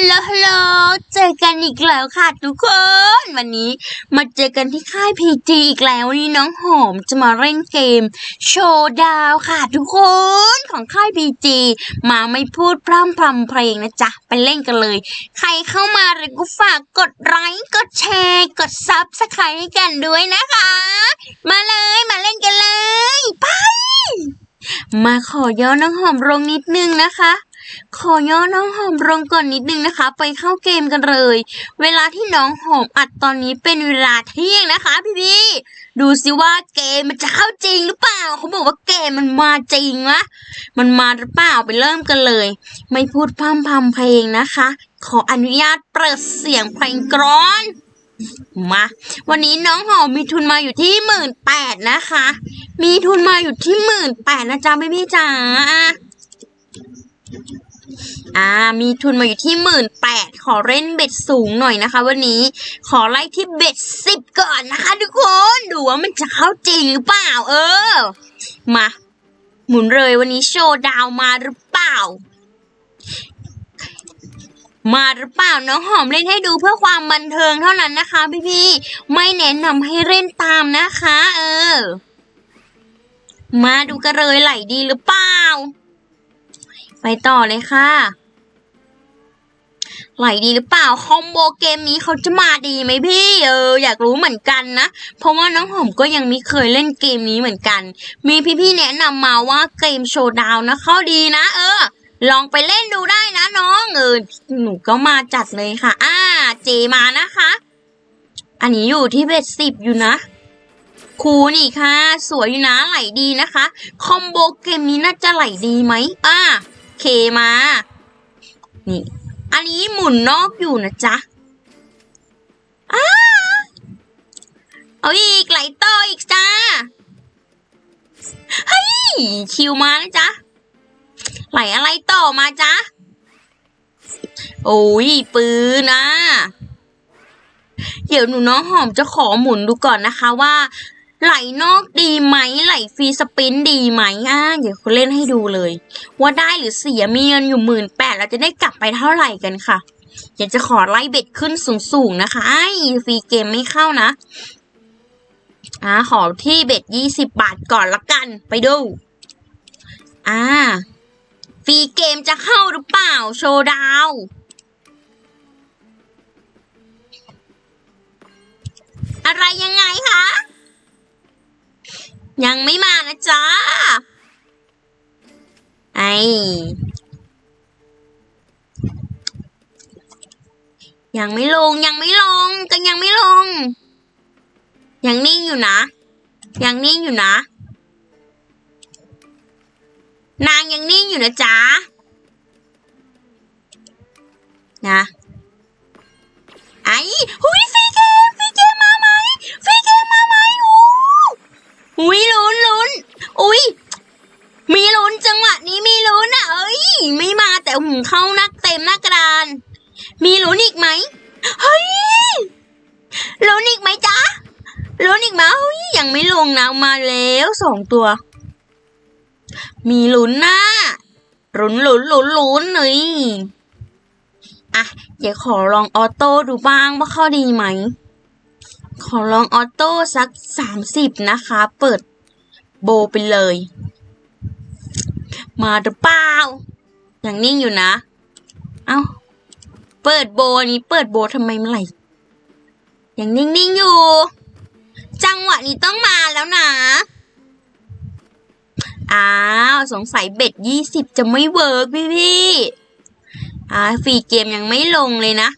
ฮัลโหลฮัลโหลเจอกันอีกแล้วค่ะทุกคน วันนี้มาเจอกันที่ค่ายพีจีอีกแล้ววันนี้น้องหอมจะมาเล่นเกม โชว์ดาวค่ะทุกคนของค่ายพีจีมาไม่พูดพร่ำพรำเพลงนะจ๊ะ ไปเล่นกันเลย ใครเข้ามาเลยก็ฝากกดไลค์กดแชร์ กดซับสไครต์ให้กันด้วยนะคะ มาเลยมาเล่นกันเลยไปมาขอย่อน้องหอมลงนิดนึงนะคะ ขอย่อน้องหอมลงก่อนนิดนึงนะคะ ไปเข้าเกมกันเลย เวลาที่น้องหอมอัดตอนนี้เป็นเวลาเที่ยงนะคะพี่พี่ดูสิว่าเกมมันจะเข้าจริงหรือเปล่าเขาบอกว่าเกมมันมาจริงวะมันมาหรือเปล่าไปเริ่มกันเลย ไม่พูดพร่ำพำเพลงนะคะ ขออนุญาตเปิดเสียงเพลงกรอนมาวันนี้น้องหอมมีทุนมาอยู่ที่หมื่นแปดนะคะ มีทุนมาอยู่ที่หมื่นแปดนะจ๊ะพี่พี่จ๋า อ่า มีทุนมาอยู่ที่หมื่นแปดขอเล่นเบ็ดสูงหน่อยนะคะ วันนี้ขอไล่ที่เบ็ดสิบก่อนนะคะ ทุกคนดูว่ามันจะเข้าจริงหรือเปล่า เออ มา หมุนเลยวันนี้โชว์ดาวมาหรือเปล่า มาหรือเปล่าน้องหอมเล่นให้ดูเพื่อความบันเทิงเท่านั้นนะคะ พี่ๆไม่แนะนำให้เล่นตามนะคะ เออ มาดูกันเลยไหลดีหรือเปล่า ไปต่อเลยค่ะไหลดีหรือเปล่าคอมโบเกมนี้เขาจะมาดีไหมพี่เอออยากรู้เหมือนกันนะ เพราะว่าน้องหอมก็ยังไม่เคยเล่นเกมนี้เหมือนกัน มีพี่ๆแนะนำมาว่าเกมโชว์ดาวน์นะเข้าดีนะ เออ ลองไปเล่นดูได้นะน้องเออหนูก็มาจัดเลยค่ะ อ่า เจมานะคะ อันนี้อยู่ที่เบ็ดสิบอยู่นะครูนี่ค่ะ สวยอยู่นะไหลดีนะคะ คอมโบเกมนี้น่าจะไหลดีไหมอ่า เคมา นี่ อันนี้หมุนนอกอยู่นะจ๊ะอ้าเอาอีกไหลต่ออีกจ้า เฮ้ย คิวมานะจ๊ะ ไหลอะไรต่อมาจ๊ะ โอ้ย ปืนนะ เดี๋ยวหนูน้องหอมจะขอหมุนดูก่อนนะคะว่า ไหลนอกดีไหม ไหลฟรีสปินดีไหมอะเดี๋ยวเขาเล่นให้ดูเลย ว่าได้หรือเสียมีเงินอยู่หมื่นแปดเราจะได้กลับไปเท่าไหร่กันค่ะอยากจะขอไล่เบ็ดขึ้นสูงๆนะคะไอ้ฟรีเกมไม่เข้านะอ่าขอที่เบ็ดยี่สิบบาทก่อนละกัน ไปดู อ่าฟรีเกมจะเข้าหรือเปล่า โชว์ดาวอะไรยังไงคะ ยังไม่มานะจ๊ะ ไอยังไม่ลงยังไม่ลงก็ยังไม่ลง ยังนิ่งอยู่นะ ยังนิ่งอยู่นะ นางยังนิ่งอยู่นะจ๊ะนะไอ้หุยฟรีเก อุ้ยลุ้นลุ้นอุ้ยมีลุ้นจังหวะนี้มีลุ้นอะเอ้ยไม่มาแต่หุงเข้านักเต็มหน้ากระดาน มีลุ้นอีกไหมเฮ้ยลุ้นอีกไหมจ๊ะลุ้นอีกไหมเฮ้ยยังไม่ลงนะมาแล้วสองตัว มีลุ้นนะลุ้นลุ้นลุ้นลุ้นเลยอะเดี๋ยวขอลองออโต้ดูบ้างว่าเข้าดีไหม ขอลองออโต้สักสามสิบนะคะ เปิดโบไปเลย มาหรือเปล่าอยังนิ่งอยู่นะ เอ้า เปิดโบนี้เปิดโบทำไมไม่ไหลยังนิ่ง ๆ อยู่ จังหวะนี้ต้องมาแล้วนะอ้าว สงสัยเบ็ดยี่สิบจะไม่เวิร์กพี่พี่อ่าฟรีเกมยังไม่ลงเลยนะ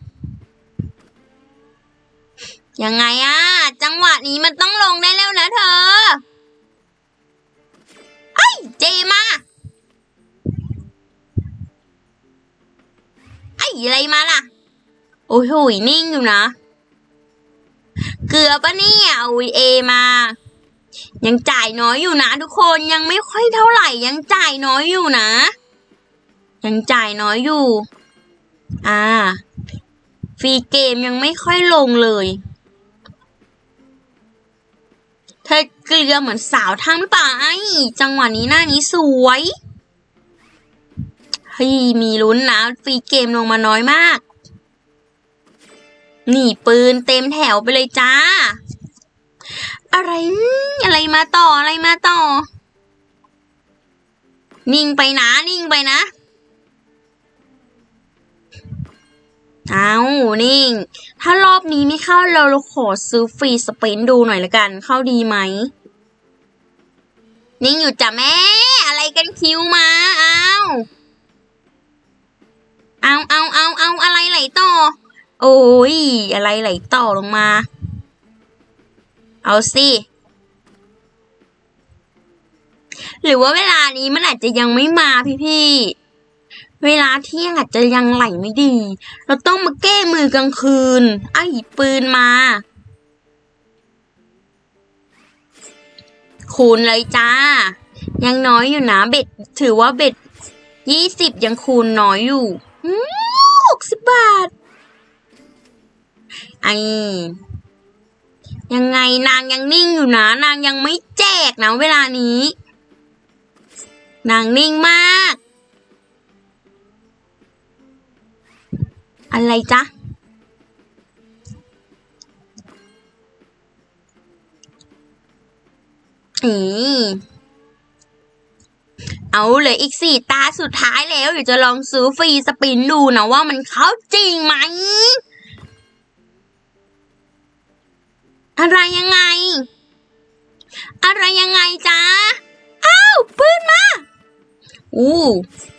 ยังไงอะจังหวะนี้มันต้องลงได้แล้วนะเธอไอ้เจมาไอ้อะไรมาล่ะ โอ้ยโหยนิ่งอยู่นะ เกือบปะเนี่ยอุ้ยเอมา ยังจ่ายน้อยอยู่นะทุกคนยังไม่ค่อยเท่าไหร่ ยังจ่ายน้อยอยู่นะ ยังจ่ายน้อยอยู่ อ่า ฟรีเกมยังไม่ค่อยลงเลย ธอเกลือเหมือนสาวทั้งป่าไอ้จังหวะนี้หน้านี้สวยเฮ้ยมีลุ้นนะฟรีเกมลงมาน้อยมากนี่ปืนเต็มแถวไปเลยจ้า อะไรอะไรมาต่ออะไรมาต่อ นิ่งไปนะ นิ่งไปนะ เอานิ่ง ถ้ารอบนี้ไม่เข้าเราขอซื้อฟรีสเปนดูหน่อยละกัน เข้าดีไหม นิ่งอยู่จ้ะแม่ อะไรกันคิวมาเอาเอาเอาเอาเอาอะไรไหลต่อ โอ้ย อะไรไหลต่อลงมา เอาสิ หรือว่าเวลานี้มันอาจจะยังไม่มาพี่ๆ เวลาเที่ยงอาจจะยังไหลไม่ดี เราต้องมาแก้มือกลางคืนไอ้ปืนมา คูณเลยจ้า ยังน้อยอยู่นะเบ็ด ถือว่าเบ็ดยี่สิบยังคูณน้อยอยู่หกสิบบาท ไอยังไงนางยังนิ่งอยู่นะ นางยังไม่แจกนะเวลานี้ นางนิ่งมาก อะไรจ๊ะอีเอาเลยอีกสี่ตาสุดท้ายแล้วเดี๋ยวจะลองซื้อฟรีสปินดูนะว่ามันเข้าจริงไหม อะไรยังไง อะไรยังไงจ๊ะอ้าวปืนมาอู้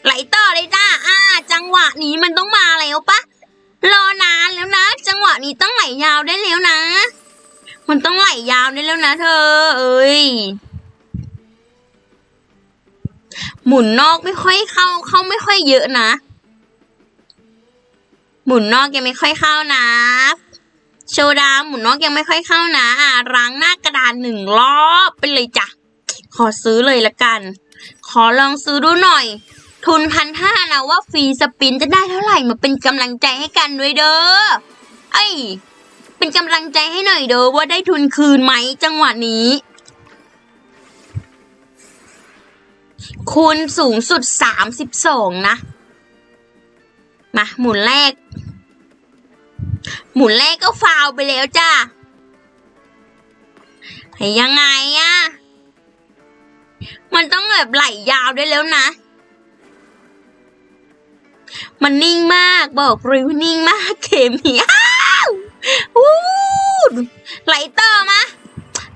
ไหลต่อเลยจ้าอ่า จังหวะนี้มันต้องมาแล้วปะ รอนานแล้วนะ จังหวะนี้ต้องไหลยาวได้แล้วนะ มันต้องไหลยาวได้แล้วนะเธอ เอ้ย หมุนนอกไม่ค่อยเข้า เข้าไม่ค่อยเยอะนะ หมุนนอกยังไม่ค่อยเข้านะ โชว์ดาวหมุนนอกยังไม่ค่อยเข้านะอะล้างหน้ากระดานหนึ่งรอบไปเลยจ้ะ ขอซื้อเลยละกัน ขอลองซื้อดูหน่อย ทุนพันห้านะว่าฟรีสปินจะได้เท่าไหร่มาเป็นกำลังใจให้กันด้วยเด้อไอ้ยเป็นกำลังใจให้หน่อยเด้อว่าได้ทุนคืนไหมจังหวะนี้ คูณสูงสุดสามสิบสองนะ มาหมุนแรก หมุนแรกก็ฟาวไปแล้วจ้ายยังไงอะมันต้องแบบไหลยาวได้แล้วนะ มันนิ่งมากบอกเลยว่านิ่งมากเข็มนี้อ้าวอู้ไหลต่อมา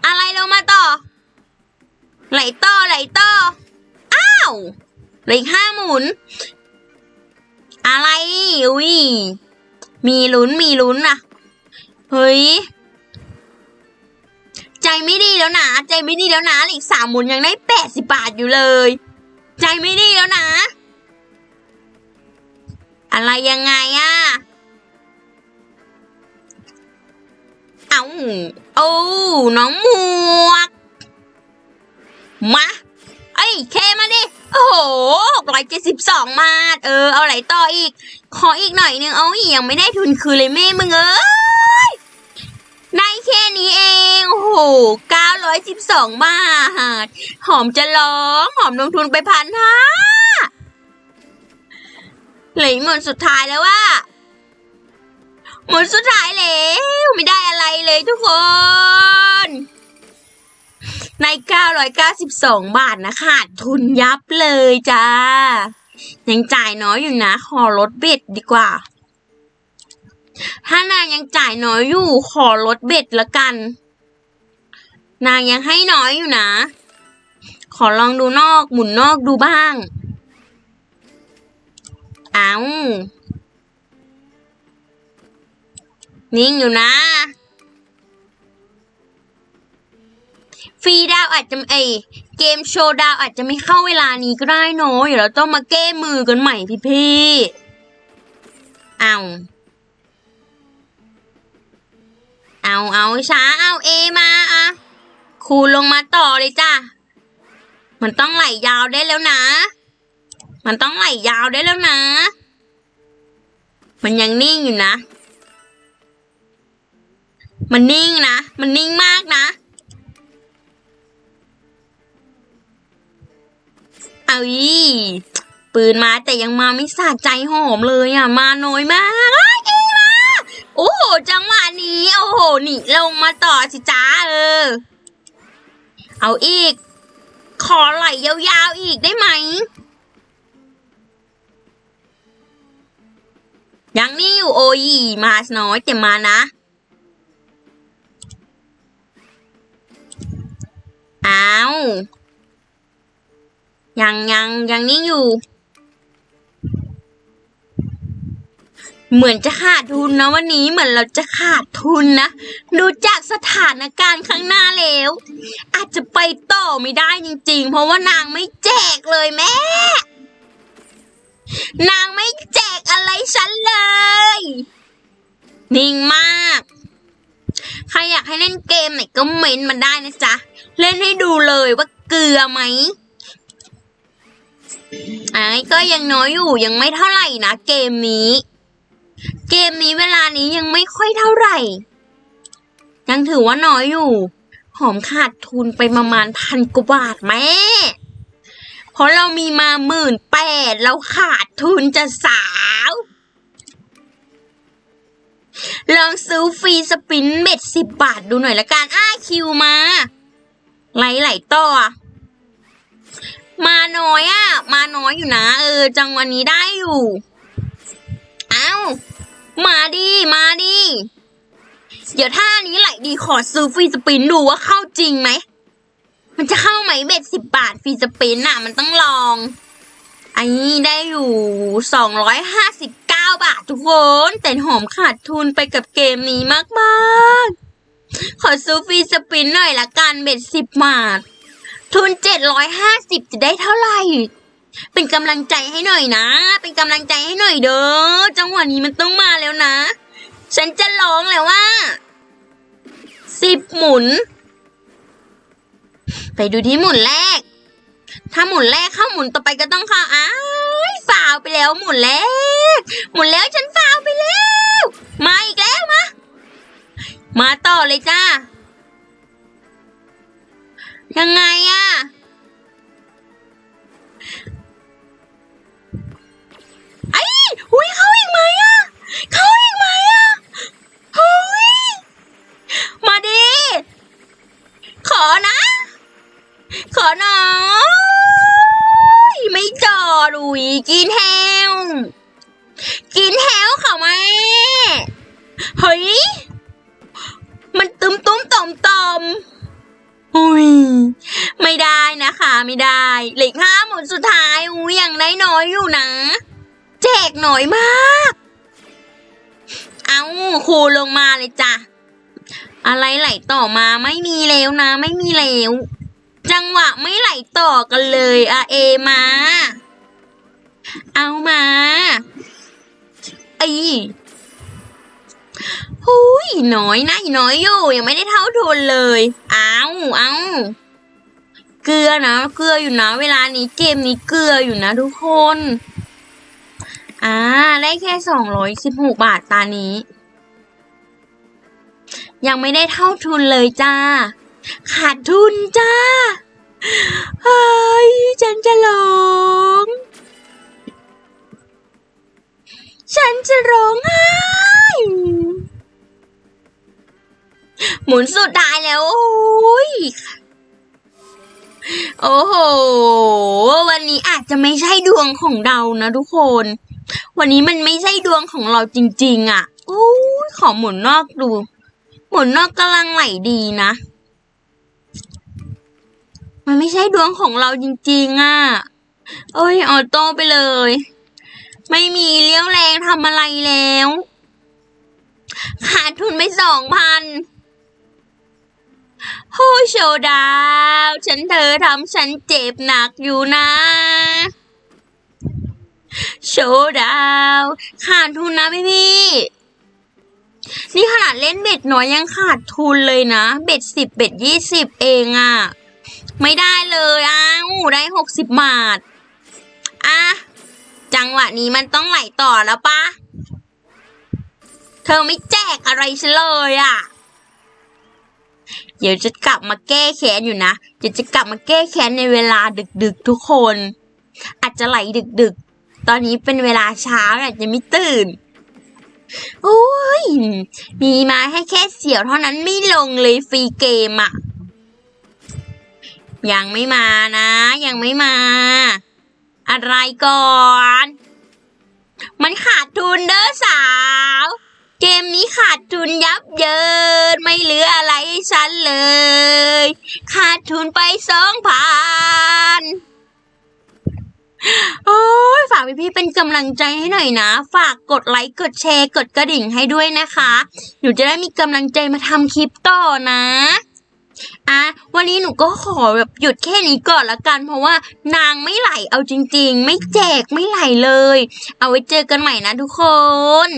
อะไรลงมาต่อ ไหลต่อไหลต่อ อ้าวเหลืออีกห้าหมุน อะไรอุ้ยมีลุ้นมีลุ้นอะเฮ้ย ใจไม่ดีแล้วนะ ใจไม่ดีแล้วนะเหลืออีกสามหมุนยังได้แปดสิบบาทอยู่เลย ใจไม่ดีแล้วนะ อะไรยังไงอะเอาโอ้น้องหมวก มา เอ้ย เคมาดิ โอ้โหร้อยเจ็ดสิบสองมาทเออ เอาไหลต่ออีก ขออีกหน่อยนึง เอาอีกยังไม่ได้ทุนคืนเลยแม่มึงเอ้ย ได้แค่นี้เอง โอ้โหเก้าร้อยสิบสองบาทหอมจะร้อง หอมลงทุนไปพันห้า เหลือหมดสุดท้ายแล้วว่าหมดสุดท้ายแล้วไม่ได้อะไรเลยทุกคน ใน 992 บาทนะขาดทุนยับเลยจ้า ยังจ่ายน้อยอยู่นะ ขอลดเบ็ดดีกว่า ถ้านางยังจ่ายน้อยอยู่ ขอลดเบ็ดละกัน นางยังให้น้อยอยู่นะ ขอลองดูนอกหมุนนอกดูบ้าง เอานิ่งอยู่นะ ฟรีดาวอาจจะเอเกมโชว์ดาวอาจจะไม่เข้าเวลานี้ก็ได้เนอะเดี๋ยวเราต้องมาแก้มือกันใหม่พี่พี่เอาเอาเอาช้าเอาเอมาอะคูลงมาต่อเลยจ้ะ มันต้องไหลยาวได้แล้วนะ มันต้องไหลยาวได้แล้วนะ มันยังนิ่งอยู่นะ มันนิ่งนะ มันนิ่งมากนะ เอาอีปืนมาแต่ยังมาไม่สะใจหอมเลยอะ มาน้อยมากอีมาโอ้โห จังหวะนี้ โอ้โห นี่ลงมาต่อสิจ้าเออ เอาอีก ขอไหลยาวๆอีกได้ไหม ยังนี่อยู่โอ้ยมาสน้อยแต่มานะ อ้าว ยังยังยังนิ่งอยู่ เหมือนจะขาดทุนนะวันนี้เหมือนเราจะขาดทุนนะ ดูจากสถานการณ์ข้างหน้าแล้ว อาจจะไปต่อไม่ได้จริง ๆ เพราะว่านางไม่แจกเลยแม่ นางไม่แจกอะไรฉันเลย นิ่งมาก ใครอยากให้เล่นเกมไหนก็เม้นต์มาได้นะจ๊ะ เล่นให้ดูเลยว่าเกลือไหมไอ้ก็ยังน้อยอยู่ยังไม่เท่าไหร่นะเกมนี้ เกมนี้เวลานี้ยังไม่ค่อยเท่าไหร่ ยังถือว่าน้อยอยู่ หอมขาดทุนไปประมาณพันกว่าบาทแม่ เพราะเรามีมาหมื่นแปดเราขาดทุนจะสาว ลองซื้อฟรีสปินเบ็ดสิบบาทดูหน่อยละกันอ้าคิวมา ไหลไหลต่อ มาน้อยอะมาน้อยอยู่นะ เออ จังวันนี้ได้อยู่ เอ้า มาดิมาดิเดี๋ยวท่านี้ไหลดีขอซื้อฟรีสปินดูว่าเข้าจริงไหม มันจะเข้าไหมเบ็ดสิบบาทฟรีสปินอะมันต้องลอง อันนี้ได้อยู่สองร้อยห้าสิบเก้าบาททุกคน แต่หอมขาดทุนไปกับเกมนี้มากๆ ขอซื้อฟรีสปินหน่อยละกันเบ็ดสิบบาท ทุนเจ็ดร้อยห้าสิบจะได้เท่าไหร่ เป็นกำลังใจให้หน่อยนะ เป็นกำลังใจให้หน่อยเด้อ จังหวะนี้มันต้องมาแล้วนะ ฉันจะร้องแล้วว่าสิบหมุน ไปดูที่หมุนแรก ถ้าหมุนแรกเข้าหมุนต่อไปก็ต้องเข้าอ้าวฟาวไปแล้วหมุนแรก หมุนแล้วฉันฟาวไปแล้ว มาอีกแล้วมา มาต่อเลยจ้า ยังไงอะ ไม่ได้เหล็กห้าหมดสุดท้ายอุ้ยังได้น้อยอยู่นะ แจกหน่อยมาก เอาครูลงมาเลยจ้ะ อะไรไหลต่อมาไม่มีแล้วนะ ไม่มีแล้วจังหวะไม่ไหลต่อกันเลยอะเอมา เอามาไอ้หุยน้อยนะน้อยอยู่ยังไม่ได้เท่าทุนเลย เอาเอา เกลือนะเกลืออยู่นะเวลานี้เกมนี้เกลืออยู่นะทุกคน อ่า ได้แค่สองร้อยสิบหกบาทตานี้ ยังไม่ได้เท่าทุนเลยจ้า ขาดทุนจ้าเฮ้ยฉันจะร้องฉันจะร้องไห้หมุนสุดท้ายแล้ว โอ้ย โอ้โห วันนี้อาจจะไม่ใช่ดวงของเรานะทุกคน วันนี้มันไม่ใช่ดวงของเราจริง ๆ อะโอ้ยขอหมุนนอกดู หมุนนอกกำลังไหลดีนะ มันไม่ใช่ดวงของเราจริง ๆ อะเอ้ยออโต้ไปเลย ไม่มีเลี้ยวแรงทำอะไรแล้ว ขาดทุนไปสองพัน โฮโชดาว ฉันเธอทำฉันเจ็บหนักอยู่นะโชดาวขาดทุนนะพี่พี่นี่ขนาดเล่นเบ็ดน้อยยังขาดทุนเลยนะ เบ็ดสิบเบ็ดยี่สิบเองอะ่ะ ไม่ได้เลยอ้าวได้หกสิบบาท อะ จังหวะนี้มันต้องไหลต่อแล้วปะเธอไม่แจกอะไรฉันเลยอะ่ะ เดี๋ยวจะกลับมาแก้แค้นอยู่นะ เดี๋ยวจะกลับมาแก้แค้นในเวลาดึกๆทุกคน อาจจะไหลดึกๆ ตอนนี้เป็นเวลาเช้าอาจจะไม่ตื่นโอ้ย มีมาให้แค่เสียวเท่านั้นไม่ลงเลยฟรีเกมอะยังไม่มานะ ยังไม่มา อะไรก่อน มันขาดทุนเด้อสาว เกมนี้ขาดทุนยับเยินไม่เหลืออะไรให้ฉันเลย ขาดทุนไปสองพันโอ้ยฝากพี่ๆเป็นกำลังใจให้หน่อยนะ ฝากกดไลค์กดแชร์กดกระดิ่งให้ด้วยนะคะ หนูจะได้มีกำลังใจมาทำคลิปต่อนะอะวันนี้หนูก็ขอแบบหยุดแค่นี้ก่อนละกัน เพราะว่านางไม่ไหลเอาจริง ๆ ไม่แจกไม่ไหลเลย เอาไว้เจอกันใหม่นะทุกคน